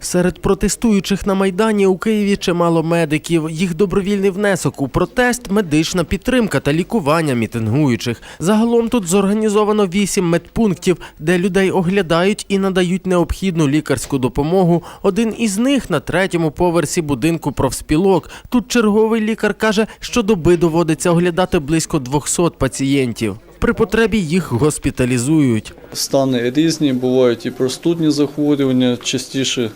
Серед протестуючих на майдані у Києві чимало медиків. Їх добровільний внесок у протест, медична підтримка та лікування мітингуючих. Загалом тут зорганізовано вісім медпунктів, де людей оглядають і надають необхідну лікарську допомогу. Один із них на третьому поверсі будинку профспілок. Тут черговий лікар каже, що доби доводиться оглядати близько 200 пацієнтів. При потребі їх госпіталізують. Стани різні, бувають і простудні захворювання, частіше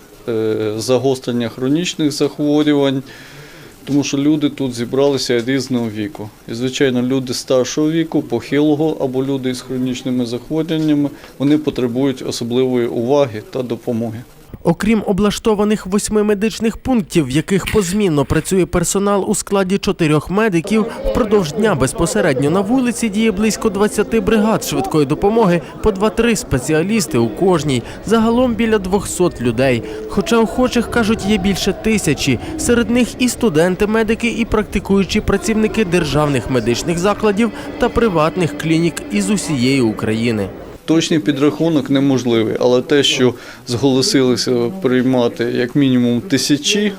загострення хронічних захворювань, тому що люди тут зібралися різного віку. І, звичайно, люди старшого віку, похилого або люди з хронічними захворюваннями, вони потребують особливої уваги та допомоги. Окрім облаштованих восьми медичних пунктів, в яких позмінно працює персонал у складі чотирьох медиків, впродовж дня безпосередньо на вулиці діє близько 20 бригад швидкої допомоги, по 2-3 спеціалісти у кожній. Загалом біля 200 людей. Хоча охочих кажуть є більше тисячі. Серед них і студенти-медики, і практикуючі працівники державних медичних закладів та приватних клінік із усієї України. Точний підрахунок неможливий, але те, що зголосилися приймати як мінімум тисячі,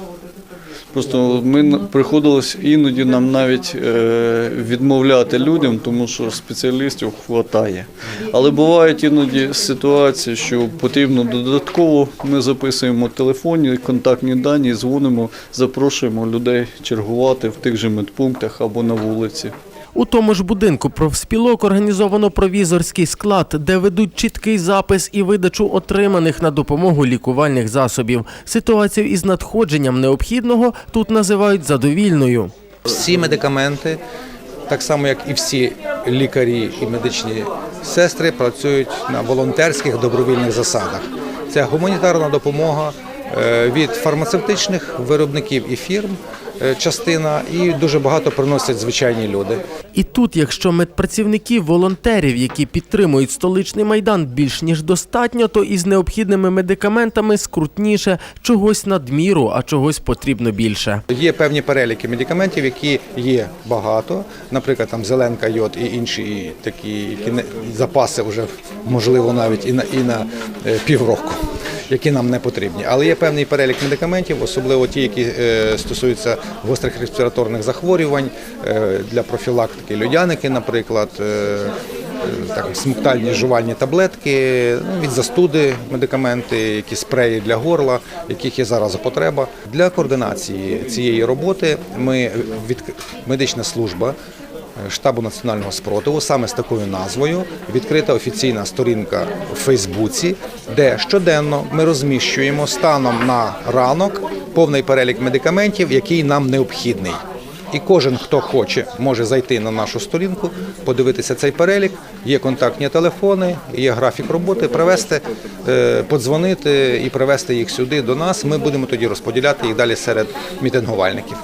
просто ми приходилось іноді нам навіть е, відмовляти людям, тому що спеціалістів вистачає. Але бувають іноді ситуації, що потрібно додатково. Ми записуємо телефонні контактні дані, дзвонимо, запрошуємо людей чергувати в тих же медпунктах або на вулиці. У тому ж будинку профспілок організовано провізорський склад, де ведуть чіткий запис і видачу отриманих на допомогу лікувальних засобів. Ситуацію із надходженням необхідного тут називають задовільною. Всі медикаменти, так само як і всі лікарі і медичні сестри, працюють на волонтерських добровільних засадах. Це гуманітарна допомога е, від фармацевтичних виробників і фірм, частина, і дуже багато приносять звичайні люди. І тут, якщо медпрацівників, волонтерів, які підтримують столичний майдан, більш ніж достатньо, то із необхідними медикаментами скрутніше чогось надміру, а чогось потрібно більше. Є певні переліки медикаментів, які є багато, наприклад, там зеленка, йод і інші такі які запаси вже можливо навіть і на і на е, півроку, які нам не потрібні. Але є певний перелік медикаментів, особливо ті, які е, стосуються гострих респіраторних захворювань е, для профілактики людяники, наприклад. е, Так, смоктальні жувальні таблетки, ну, від застуди медикаменти, які спреї для горла, яких є зараз потреба. Для координації цієї роботи ми від медична служба штабу національного спротиву саме з такою назвою відкрита офіційна сторінка у Фейсбуці, де щоденно ми розміщуємо станом на ранок повний перелік медикаментів, який нам необхідний. І кожен, хто хоче, може зайти на нашу сторінку, подивитися цей перелік. Є контактні телефони, є графік роботи, привезти, е, подзвонити і привезти їх сюди до нас. Ми будемо тоді розподіляти їх далі серед мітингувальників.